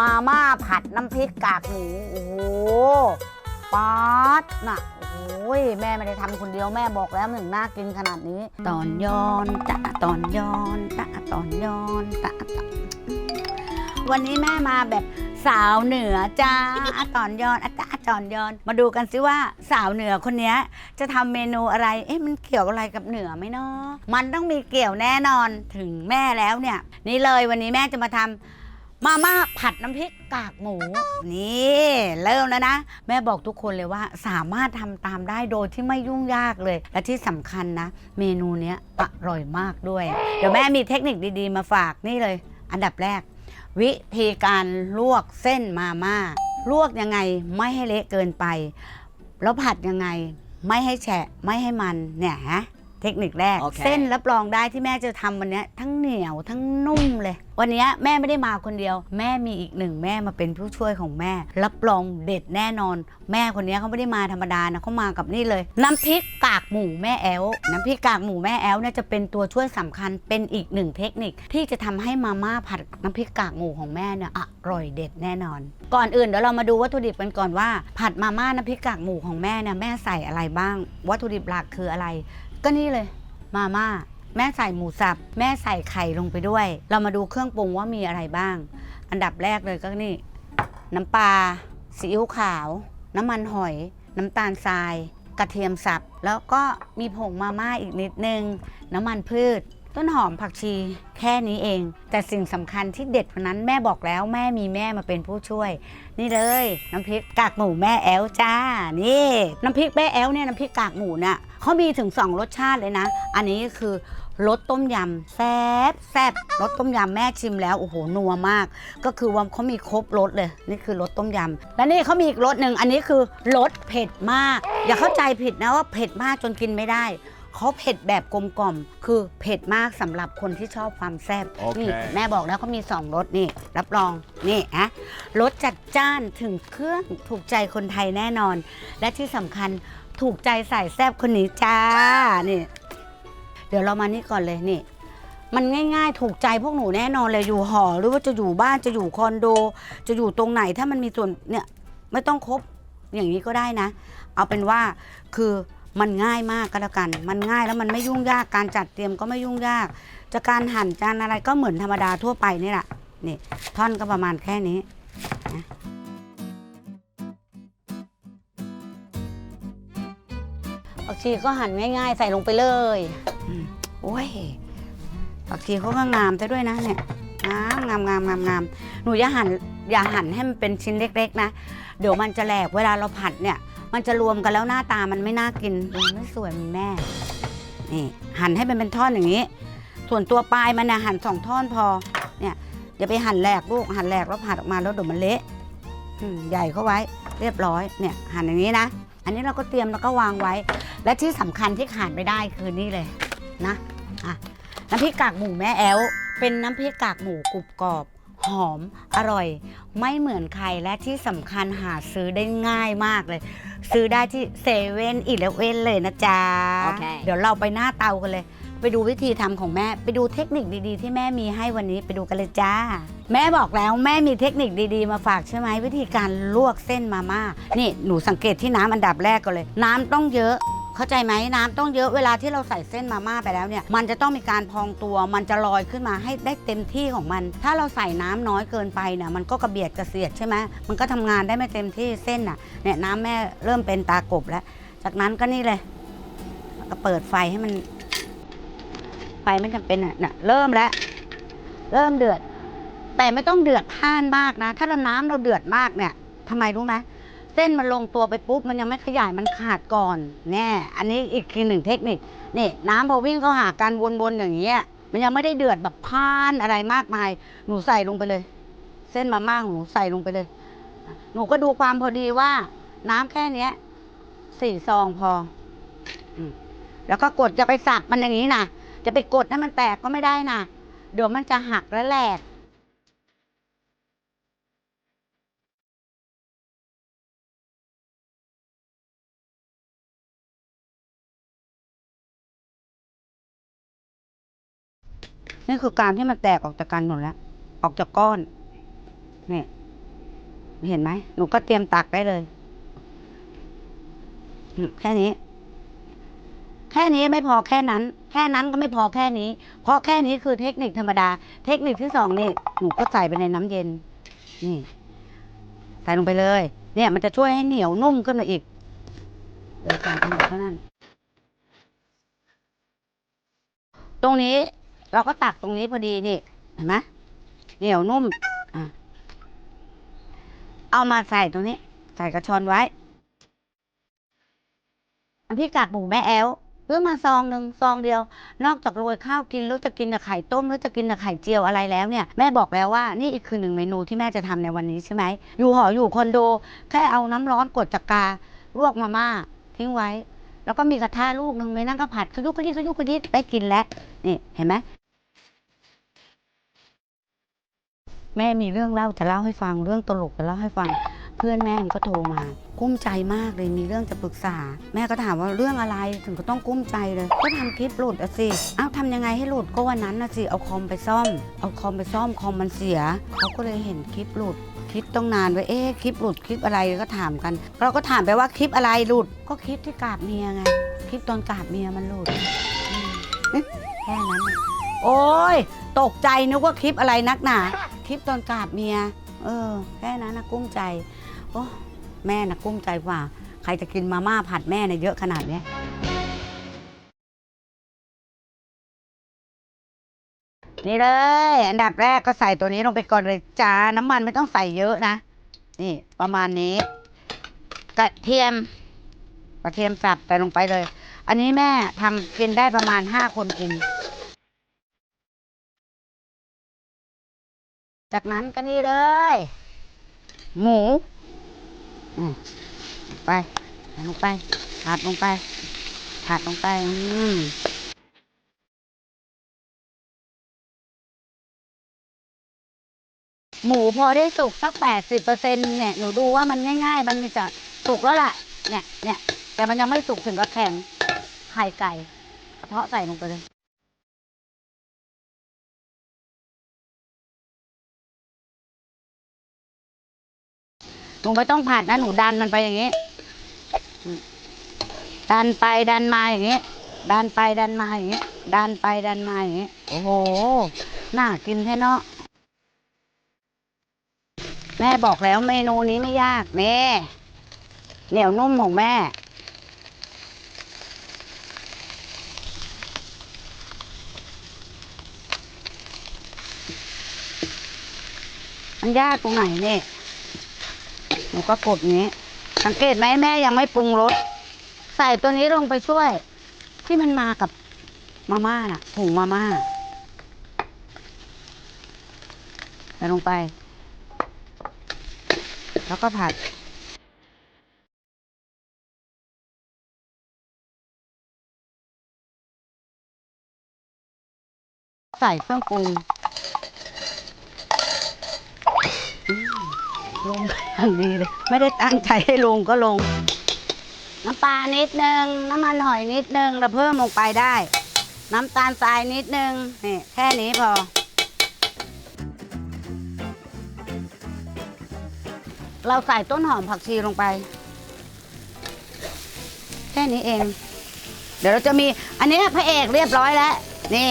มาม่าผัดน้ำพริกกากหมู โอ้โหป๊าดน่ะ โอ้ยแม่ไม่ได้ทำคนเดียวแม่บอกแล้วมันถึงน่ากินขนาดนี้ ตอนย้อนตะตอนย้อนตะตอนย้อนตะตะวันนี้แม่มาแบบสาวเหนือจ้าอะตอนย้อนอะตะอะตอนย้อน มาดูกันสิว่าสาวเหนือคนนี้จะทำเมนูอะไร เอ๊ะมันเกี่ยวอะไรกับเหนือไหมเนาะมันต้องมีเกี่ยวแน่นอนถึงแม่แล้วเนี่ย นี่เลยวันนี้แม่จะมาทำ มาม่าผัดน้ำพริกกากหมู นี่เริ่มแล้วนะ แม่บอกทุกคนเลยว่าสามารถทำตามได้โดยที่ไม่ยุ่งยากเลย และที่สำคัญนะ เมนูเนี้ยอร่อยมากด้วย เดี๋ยวแม่มีเทคนิคดีๆ มาฝากนี่เลย อันดับแรก วิธีการลวกเส้นมาม่าลวกยังไงไม่ให้เละเกินไป แล้วผัดยังไงไม่ให้แฉะไม่ให้มันเนี่ยฮะ เทคนิคแรกโอเคเส้นรับรองได้ที่แม่จะทำวันเนี้ยทั้งเหนียวทั้งนุ่มเลย วันเนี้ยแม่ไม่ได้มาคนเดียว แม่มีอีกหนึ่งแม่มาเป็นผู้ช่วยของแม่ รับรองเด็ดแน่นอน แม่คนเนี้ยเขาไม่ได้มาธรรมดานะเขามากับนี่เลย น้ำพริกกากหมูแม่แอลน้ำพริกกากหมูแม่แอลเนี่ยจะเป็นตัวช่วยสำคัญเป็นอีกหนึ่งเทคนิคที่จะทำให้มาม่าผัดน้ำพริกกากหมูของแม่เนี่ยอร่อยเด็ดแน่นอน ก่อนอื่นเดี๋ยวเรามาดูวัตถุดิบกันก่อนว่า ผัดมาม่าน้ำพริกกากหมูของแม่เนี่ยแม่ใส่อะไรบ้าง วัตถุดิบหลักคืออะไร ก็นี่เลย มาม่า แม่ใส่หมูสับ แม่ใส่ไข่ลงไปด้วย เรามาดูเครื่องปรุงว่ามีอะไรบ้าง อันดับแรกเลยก็นี่ น้ำปลาซีอิ๊วขาว น้ำมันหอย น้ำตาลทราย กระเทียมสับ แล้วก็มีผงมาม่าอีกนิดนึง น้ำมันพืช ต้นหอมผักชีแค่นี้เอง แต่สิ่งสำคัญที่เด็ดกว่านั้นแม่บอกแล้วแม่มีแม่มาเป็นผู้ช่วย นี่เลยน้ำพริกกากหมูแม่แอลจ้านี่น้ำพริกแม่แอลเนี่ยน้ำพริกกากหมูเนี่ยเขามีถึง2รสชาติเลยนะ อันนี้คือรสต้มยำแซ่บแซ่บรสต้มยำแม่ชิมแล้วโอ้โหนัวมาก ก็คือว่าเขามีครบรสเลย นี่คือรสต้มยำและนี่เขามีอีกรสหนึ่งอันนี้คือรสเผ็ดมาก อย่าเข้าใจผิดนะว่าเผ็ดมากจนกินไม่ได้ เขาเผ็ดแบบกลมกล่อม คือเผ็ดมากสำหรับคนที่ชอบความแซ่บโอเคนี่แม่บอกแล้วเขามีสองรสนี่ รับรองนี่อะรสจัดจ้านถึงเครื่องถูกใจคนไทยแน่นอน และที่สำคัญถูกใจสายแซ่บคนนี้จ้านี่ เดี๋ยวเรามานี่ก่อนเลยนี่ มันง่าย ๆ ถูกใจพวกหนูแน่นอนเลยอยู่หอ หรือว่าจะอยู่บ้านจะอยู่คอนโด จะอยู่ตรงไหนถ้ามันมีส่วนเนี่ยไม่ต้องครบอย่างนี้ก็ได้นะ เอาเป็นว่าคือ มันง่ายมากก็แล้วกัน มันง่ายแล้วมันไม่ยุ่งยากการจัดเตรียมก็ไม่ยุ่งยากจะการหั่นจานอะไรก็เหมือนธรรมดาทั่วไปนี่แหละนี่ท่อนก็ประมาณแค่นี้นะผักชีก็หั่นง่ายๆ ใส่ลงไปเลยอโอ้ยผักชีเขาก็งามซะด้วยนะเนี่ยงามงามงามงามงามหนูอย่าหั่นอย่าหั่นให้มันเป็นชิ้นเล็ก ๆ นะ เดี๋ยวมันจะแหลกเวลาเราผัดเนี่ย มันจะรวมกันแล้วหน้าตามันไม่น่ากินดูไม่สวยเหมือนแม่ นี่หั่นให้มันเป็นท่อนอย่างนี้ ส่วนตัวปลายมันนะหั่นสองท่อนพอ เนี่ยอย่าไปหั่นแหลกลูกหั่นแหลกแล้วผัดออกมาแล้วเดี๋ยวมันเละใหญ่เข้าไว้ เรียบร้อยเนี่ยหั่นอย่างนี้นะ อันนี้เราก็เตรียมแล้วก็วางไว้ และที่สำคัญที่ขาดไม่ได้คือนี่เลยนะอะน้ำพริกกากหมูแม่แอลเป็นน้ำพริกกากหมูกรุบกรอบ หอมอร่อย ไม่เหมือนใครและที่สำคัญหาซื้อได้ง่ายมากเลย ซื้อได้ที่เซเว่นอีเลฟเว่นเลยนะจ๊ะ โอเค เดี๋ยวเราไปหน้าเตากันเลย ไปดูวิธีทำของแม่ ไปดูเทคนิคดีๆ ที่แม่มีให้วันนี้ไปดูกันเลยจ้า แม่บอกแล้วแม่มีเทคนิคดีๆ มาฝากใช่ไหมวิธีการลวกเส้นมาม่านี่หนูสังเกตที่น้ำอันดับแรกก่อนเลย น้ำต้องเยอะ เข้าใจไหมน้ำต้องเยอะเวลาที่เราใส่เส้นมาม่าไปแล้วเนี่ย มันจะต้องมีการพองตัว มันจะลอยขึ้นมาให้ได้เต็มที่ของมัน ถ้าเราใส่น้ำน้อยเกินไปเนี่ยมันก็กระเบียดกระเสียดใช่ไหมมันก็ทำงานได้ไม่เต็มที่เส้นน่ะเนี่ยน้ำแม่เริ่มเป็นตากบแล้ว จากนั้นก็นี่เลยแล้วก็เปิดไฟให้มัน ไฟไม่จำเป็นอะน่ะเริ่มแล้วเริ่มเดือด แต่ไม่ต้องเดือดพล่านมากนะ ถ้าเราน้ำเราเดือดมากเนี่ยทำไมรู้ไหม เส้นมันลงตัวไปปุ๊บมันยังไม่ขยายมันขาดก่อนแน่อันนี้อีกทีหนึ่งเทคนิคนี่น้ำพอวิ่งเข้าหากันวนๆอย่างเงี้ย มันยังไม่ได้เดือดแบบพานอะไรมากมาย หนูใส่ลงไปเลย เส้นมาม่าของหนูใส่ลงไปเลย หนูก็ดูความพอดีว่า น้ำแค่เนี้ยสี่ซองพอแล้วก็กดจะไปสับมันอย่างนี้นะจะไปกดให้มันแตกก็ไม่ได้นะเดี๋ยวมันจะหักและแหลก นี่คือการที่มันแตกออกจากกันหมดแล้ว ออกจากก้อน เนี่ยเห็นไหม หนูก็เตรียมตักได้เลย แค่นี้ แค่นี้ไม่พอแค่นั้น แค่นั้นก็ไม่พอแค่นี้ เพราะแค่นี้คือเทคนิคธรรมดา เทคนิคที่สองนี่ หนูก็ใส่ไปในน้ำเย็น นี่ ใส่ลงไปเลย เนี่ย มันจะช่วยให้เหนียวนุ่มขึ้นมาอีกเออใส่ไปหมดเท่านั้น ตรงนี้ เราก็ตักตรงนี้พอดีนี่เห็นไหมเหนียวนุ่มอเอามาใส่ตรงนี้ ใส่กระชอนไว้อันที่กากหมูแม่แอลซื้อมาซองหนึ่งซองเดียว นอกจากโรยข้าวกินแล้วจะกินกับไข่ต้มหรือจะกินกับไข่เจียวอะไรแล้วเนี่ยแม่บอกแล้วว่านี่อีกคือหนึ่งเมนูที่แม่จะทำในวันนี้ใช่ไหมอยู่หออยู่คอนโด แค่เอาน้ำร้อนกดจากกาลวกมาม่าทิ้งไว้ แล้วก็มีกระทะลูกหนึ่งเลยนั่งก็ผัดขยุกขยิกขยุกขยิกได้กินแล้วนี่เห็นไหม แม่มีเรื่องเล่าจะเล่าให้ฟัง เรื่องตลกจะเล่าให้ฟัง เพื่อนแม่มันก็โทรมา กุ้มใจมากเลยมีเรื่องจะปรึกษา แม่ก็ถามว่าเรื่องอะไรถึงก็ต้องกุ้มใจเลย ก็ทำคลิปหลุดอะสิเอ้าทำยังไงให้หลุดก็วันนั้นนะสิเอาคอมไปซ่อม เอาคอมไปซ่อมคอมมันเสียเขาก็เลยเห็นคลิปหลุด คิดต้องนานไว้เอ๊ะคลิปหลุดคลิปอะไรก็ถามกันเราก็ถามไปว่าคลิปอะไรหลุด ก็คลิปที่กราบเมียไงคลิปตอนกราบเมียมันหลุดอืมแค่นั้นน่ะโอ้ยตกใจนึกว่าคลิปอะไรนักหนา คลิปตอนกราบเมีย เออ แค่นั้นนะกุ้มใจ โอ้แม่นะกุ้มใจกว่า ใครจะกินมาม่าผัดแม่เนี่ยเยอะขนาดเนี้ยนี่เลย อันดับแรกก็ใส่ตัวนี้ลงไปก่อนเลยจ้าน้ำมันไม่ต้องใส่เยอะนะ นี่ ประมาณนี้ กระเทียม กระเทียมสับใส่ลงไปเลย อันนี้แม่ทำกินได้ประมาณห้าคนกิน จากนั้นก็นี่เลย หมูอืมไปใส่ลงไปผัดลงไปผัดลงไป อืมหมูพอได้สุกสักแปดสิบเปอร์เซ็นเนี่ย หนูดูว่ามันง่าย ๆ มันจะสุกแล้วล่ะ เนี่ยเนี่ยแต่มันยังไม่สุกถึงกับแข็งไข่ไก่กระเทาะใส่ลงไปเลย หนูไม่ต้องผัดนะหนูดันมันไปอย่างนี้อืมดันไปดันมาอย่างนี้ ดันไปดันมาอย่างนี้ ดันไปดันมาอย่างนี้ โอ้โห น่ากินแท้เนาะ แม่บอกแล้วเมนูนี้ไม่ยากเน่เหนียวนุ่มของแม่ มันยากตรงไหนเนี่ยห นูก็กดอย่างนี้ สังเกตไหมแม่ยังไม่ปรุงรสใส่ตัวนี้ลงไปช่วย ที่มันมากับมาม่าน่ะผงมาม่าใส่ลงไป แล้วก็ผัดใส่เครื่องปรุงอืม ลงอย่างดีเลย ไม่ได้ตั้งใจให้ลงก็ลง น้ำปลานิดนึง น้ำมันหอยนิดนึงเราเพิ่มลงไปได้ น้ำตาลทรายนิดนึงนี่แค่นี้พอ เราใส่ต้นหอมผักชีลงไป แค่นี้เอง เดี๋ยวเราจะมีอันนี้พระเอกเรียบร้อยแล้ว นี่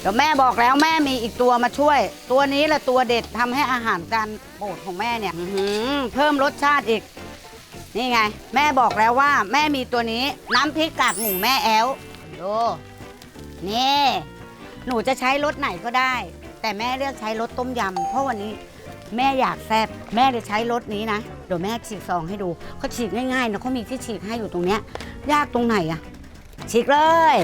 เดี๋ยวแม่บอกแล้วแม่มีอีกตัวมาช่วย ตัวนี้แหละตัวเด็ดทำให้อาหารจานโปรดของแม่เนี่ยอื้อหือเพิ่มรสชาติอีก นี่ไง แม่บอกแล้วว่า แม่มีตัวนี้น้ำพริกกากหมูแม่แอลดูนี่ หนูจะใช้รสไหนก็ได้ แต่แม่เลือกใช้รสต้มยำเพราะวันนี้แม่อยากแซบแม่เลยใช้รสนี้นะเดี๋ยวแม่ฉีกซองให้ดูเขาฉีกง่ายๆนะเขามีที่ฉีกให้อยู่ตรงเนี้ยยากตรงไหนอะฉีกเลย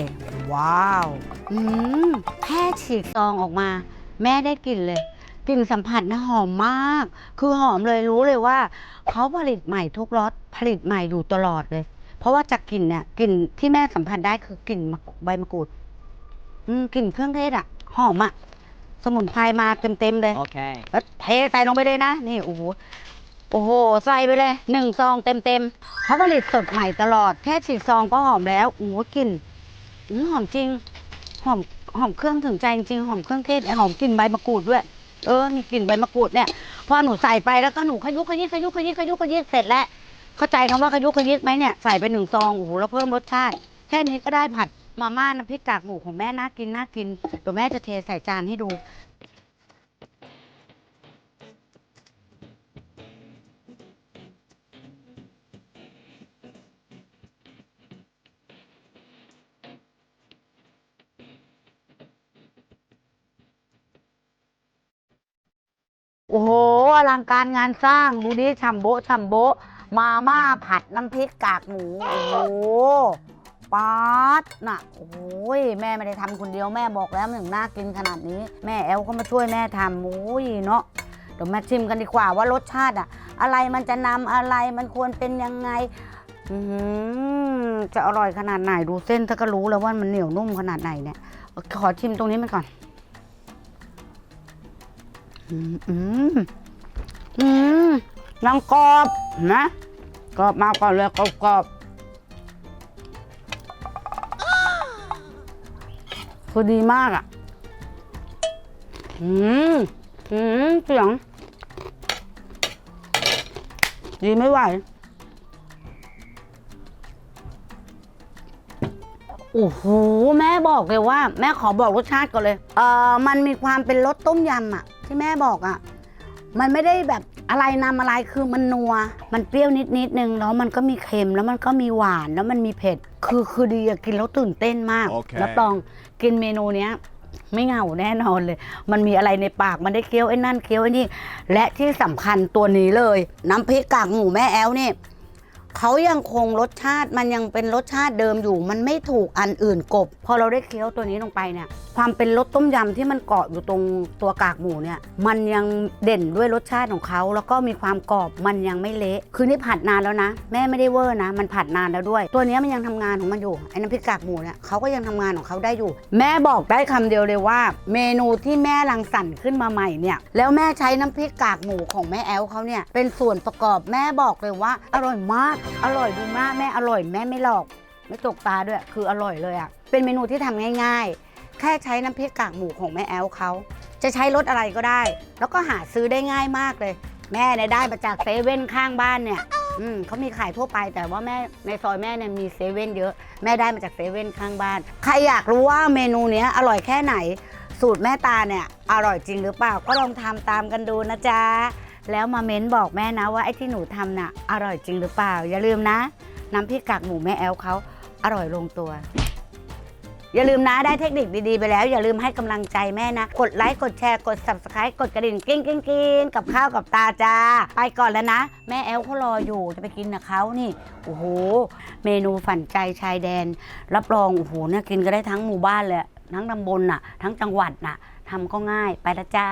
ว้าว อืมแค่ฉีกซองออกมา แม่ได้กลิ่นเลยกลิ่นสัมผัสนะหอมมาก คือหอมเลยรู้เลยว่าเขาผลิตใหม่ทุกรสผลิตใหม่อยู่ตลอดเลย เพราะว่าจากกลิ่นเนี่ยกลิ่นที่แม่สัมผัสได้คือกลิ่นมะใบมะกรูดอืมกลิ่นเครื่องเทศอะหอมอะสมุนไพรมาเต็มๆเลย Okay. แล้วเทใส่ลงไปเลยนะ นี่โอ้โหโอ้โห ใส่ไปเลยหนึ่งซองเต็มๆเขาผลิตสดใหม่ตลอด แค่ฉีดซองก็หอมแล้วโอ้โหกลิ่นอื้อหอมจริง หอมหอมเครื่องถึงใจจริงหอมเครื่องเทศหอมกลิ่นใบมะกรูดด้วย เออมีกลิ่นใบมะกรูดเนี่ยพอหนูใส่ไปแล้วก็หนูขยุกขยิกขยุกขยิกขยุกขยิกเสร็จแล้วเข้าใจคำว่าขยุกขยิกไหมเนี่ยใส่ไปหนึ่งซองโอ้โหแล้วเพิ่มรสชาติแค่นี้ก็ได้ผัดมาม่าน้ำพริกกากหมูของแม่น่ากินน่ากินเดี๋ยวแม่จะเทใส่จานให้ดู อ้โหอลังการงานสร้างดูดิชัมโบะชัมโบะมาม่าผัดน้ำพริกกากหมู โอ้โหป๊าดน่ะ โอ้ยแม่ไม่ได้ทำคนเดียวแม่บอกแล้วมันถึงน่ากินขนาดนี้ แม่แอลก็มาช่วยแม่ทำโอ้ยเนาะเดี๋ยวมาชิมกันดีกว่าว่ารสชาติอะอะไรมันจะนำอะไรมันควรเป็นยังไงอืจะอร่อยขนาดไหนดูเส้นถ้าก็รู้แล้วว่ามันเหนียวนุ่มขนาดไหนเนี่ย ขอชิมตรงนี้มันก่อน อืมอืมอืมนังกรอบนะกรอบมากก่อนเลยกรอบกรอบคือดีมากอะ อืม อืมเสียง ดีไม่ไหว โอ้โห แม่บอกเลยว่า แม่ขอบอกรสชาติก่อนเลย เออมันมีความเป็นรสต้มยำอะ ที่แม่บอกอะมันไม่ได้แบบอะไรนำอะไรคือมันนัว มันเปรี้ยวนิดนิดนึงแล้วมันก็มีเค็มแล้วมันก็มีหวานแล้วมันมีเผ็ด คือคือดีอะกินแล้วตื่นเต้นมาก โอเค รับรองกินเมนูเนี้ย ไม่เหงาแน่นอนเลย มันมีอะไรในปากมันได้เคี้ยวไอ้นั่นเคี้ยวไอ้นี่ และที่สำคัญตัวนี้เลย น้ำพริกกากหมูแม่แอลนี่ เขายังคงรสชาติมันยังเป็นรสชาติเดิมอยู่ มันไม่ถูกอันอื่นกบ พอเราได้เคี้ยวตัวนี้ลงไปเนี่ย ความเป็นรสต้มยำที่มันเกาะอยู่ตรงตัวกากหมูเนี่ย มันยังเด่นด้วยรสชาติของเขา แล้วก็มีความกรอบมันยังไม่เละ คือนี่ผัดนานแล้วนะ แม่ไม่ได้เวอร์นะ มันผัดนานแล้วด้วย ตัวนี้มันยังทำงานของมันอยู่ไอ้น้ำพริกกากหมูเนี่ยเขาก็ยังทำงานของเขาได้อยู่ แม่บอกได้คำเดียวเลยว่า เมนูที่แม่รังสรรค์ขึ้นมาใหม่เนี่ย แล้วแม่ใช้น้ำพริกกากหมูของแม่แอลเขาเนี่ยเป็นส่วนประกอบแม่บอกเลยว่าอร่อยมากอร่อยดีมากแม่อร่อยแม่ไม่หลอก ไม่ตกตาด้วย คืออร่อยเลยอะ่ะ เป็นเมนูที่ทำง่าย ๆ แค่ใช้น้ำพริกกากหมูของแม่แอลเขาจะใช้รสอะไรก็ได้ แล้วก็หาซื้อได้ง่ายมากเลย แม่เนี่ยได้มาจากเซเว่นข้างบ้านเนี่ยอืมเขามีขายทั่วไปแต่ว่าแม่ในซอยแม่เนี่ยมีเซเว่นเยอะ แม่ได้มาจากเซเว่นข้างบ้าน ใครอยากรู้ว่าเมนูเนี้ยอร่อยแค่ไหน สูตรแม่ตาเนี่ย อร่อยจริงหรือเปล่าก็ลองทำตามกันดูนะจ๊ะ แล้วมาเม้นบอกแม่นะว่าไอ้ที่หนูทำน่ะอร่อยจริงหรือเปล่า อย่าลืมนะน้ำพริกกากหมูแม่แอลเขาอร่อยลงตัว อย่าลืมนะได้เทคนิคดีๆ ไปแล้ว อย่าลืมให้กำลังใจแม่นะ กดไลค์กดแชร์กด subscribe กดกระดิ่งกิ้งกิ้งกิ้งกับข้าวกับตาจ้า ไปก่อนแล้วนะ แม่แอลเขารออยู่จะไปกินกับเขานี่โอ้โหเมนูฝันใจชายแดน รับรองโอ้โหเนี่ยกินก็ได้ทั้งหมู่บ้านเลยทั้งตำบลน่ะ ทั้งจังหวัดน่ะทำก็ง่ายไปละจ้า